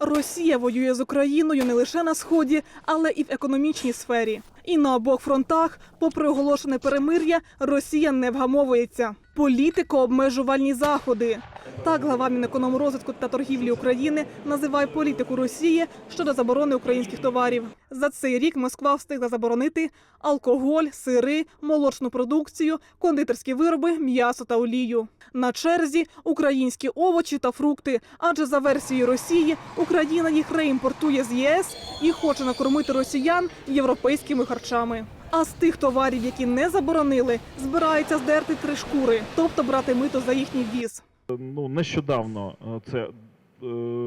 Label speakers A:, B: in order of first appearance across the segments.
A: Росія воює з Україною не лише на сході, але і в економічній сфері. І на обох фронтах, попри оголошене перемир'я, Росія не вгамовується. Політико-обмежувальні заходи. Так глава Мінекономрозвитку та торгівлі України називає політику Росії щодо заборони українських товарів. За цей рік Москва встигла заборонити алкоголь, сири, молочну продукцію, кондитерські вироби, м'ясо та олію. На черзі українські овочі та фрукти. Адже за версією Росії Україна їх реімпортує з ЄС і хоче накормити росіян європейськими харчами. А з тих товарів, які не заборонили, збираються здерти три шкури, тобто брати мито за їхній ввіз.
B: Ну, нещодавно, е, це е,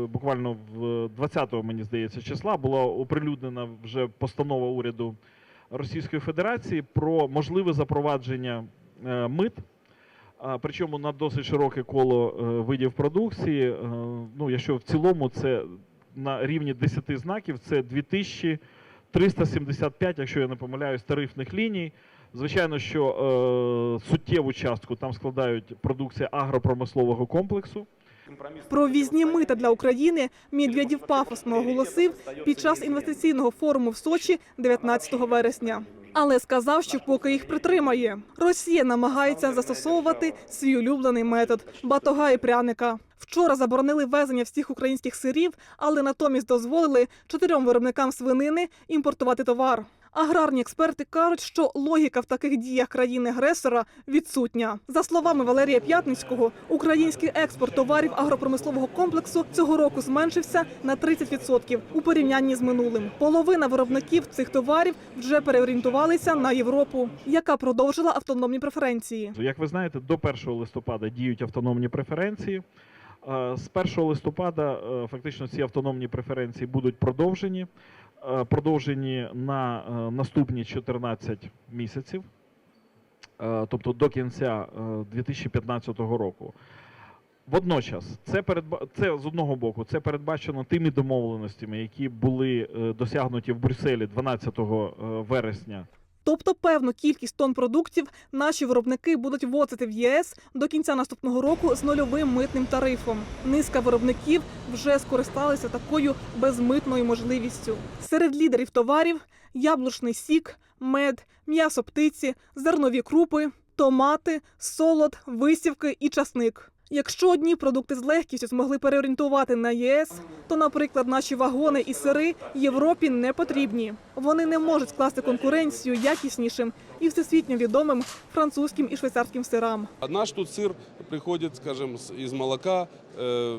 B: буквально в 20-го, мені здається, числа була оприлюднена вже постанова уряду Російської Федерації про можливе запровадження е, мит. Причому на досить широке коло видів продукції. Ну, якщо в цілому це на рівні 10 знаків, це 2375, якщо я не помиляюсь, тарифних ліній. Звичайно, що е, суттєву частку там складають продукція агропромислового комплексу.
A: Про візні мита для України Медведєв пафосно оголосив під час інвестиційного форуму в Сочі 19 вересня. Але сказав, що поки їх притримає. Росія намагається застосовувати свій улюблений метод батога і пряника. Вчора заборонили ввезення всіх українських сирів, але натомість дозволили чотирьом виробникам свинини імпортувати товар. Аграрні експерти кажуть, що логіка в таких діях країни-агресора відсутня. За словами Валерія П'ятницького, український експорт товарів агропромислового комплексу цього року зменшився на 30% у порівнянні з минулим. Половина виробників цих товарів вже переорієнтувалися на Європу, яка продовжила автономні преференції.
B: Як ви знаєте, до 1 листопада діють автономні преференції. Е, З 1 листопада е, фактично ці автономні преференції будуть продовжені, е, продовжені на наступні 14 місяців, тобто до кінця е, 2015 року. Водночас, це передба... це з одного боку, це передбачено тими домовленостями, які були досягнуті в Брюсселі 12 е, вересня
A: Тобто певну кількість тонн продуктів наші виробники будуть ввозити в ЄС до кінця наступного року з нульовим митним тарифом. Низка виробників вже скористалися такою безмитною можливістю. Серед лідерів товарів яблучний сік, мед, м'ясо птиці, зернові крупи, томати, солод, висівки і часник. Якщо одні продукти з легкістю змогли переорієнтувати на ЄС, то, наприклад, наші вагони і сири Європі не потрібні. Вони не можуть скласти конкуренцію якіснішим і всесвітньо відомим французьким і швейцарським сирам.
C: А наш тут сыр приходит, скажем, с- из молока, э,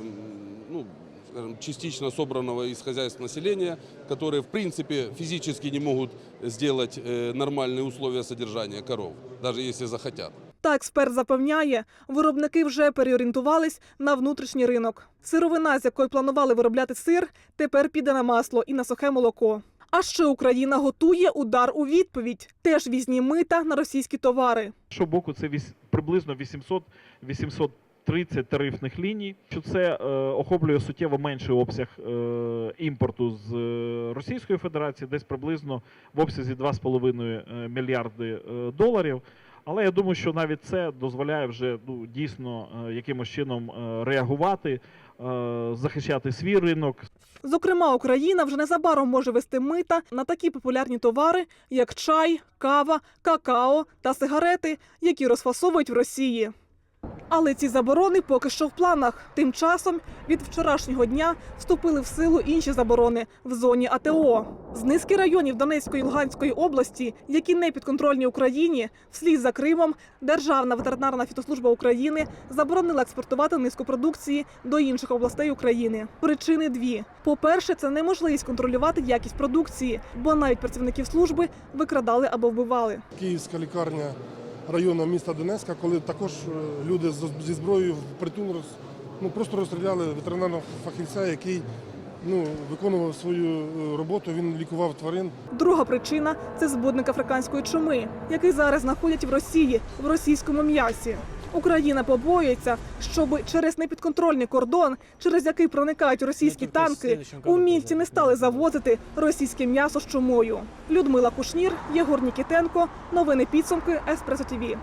C: ну, скажем, частично собранного из хозяйств населения, которые, в принципе, физически не могут сделать э, нормальные условия содержания коров, даже если захотят.
A: Та експерт запевняє, виробники вже переорієнтувались на внутрішній ринок. Сировина, з якої планували виробляти сир, тепер піде на масло і на сухе молоко. А ще Україна готує удар у відповідь. Теж візні мита на російські товари.
B: Іншого боку, це приблизно 800-830 тарифних ліній. Що це е, охоплює суттєво менший обсяг е, імпорту з е, Російської Федерації, десь приблизно в обсязі 2,5 е, мільярди е, доларів. Але я думаю, що навіть це дозволяє вже ну, дійсно е, якимось чином е, реагувати, е, захищати свій ринок,
A: Зокрема, Україна вже незабаром може вести мита на такі популярні товари, як чай, кава, какао та сигарети, які розфасовують в Росії. Але ці заборони поки що в планах. Тим часом від вчорашнього дня вступили в силу інші заборони в зоні АТО. З низки районів Донецької і Луганської області, які не підконтрольні Україні, вслід за Кримом, Державна ветеринарна фітослужба України заборонила експортувати низку продукції до інших областей України. Причини дві: по-перше, це неможливість контролювати якість продукції, бо навіть працівників служби викрадали або вбивали.
D: Київська лікарня району міста Донецька, коли також е, люди зі зброєю в притул ну, просто розстріляли ветеринарного фахівця, який ну, виконував свою е, роботу, він лікував тварин.
A: Друга причина це збудник африканської чуми, який зараз знаходять в Росії в російському м'ясі. Україна побоюється, щоб через непідконтрольний кордон, через який проникають російські танки, умільці не стали завозити російське м'ясо з чумою. Людмила Кушнір, Єгор Нікітенко. Новини підсумки Еспресо ТІВІ.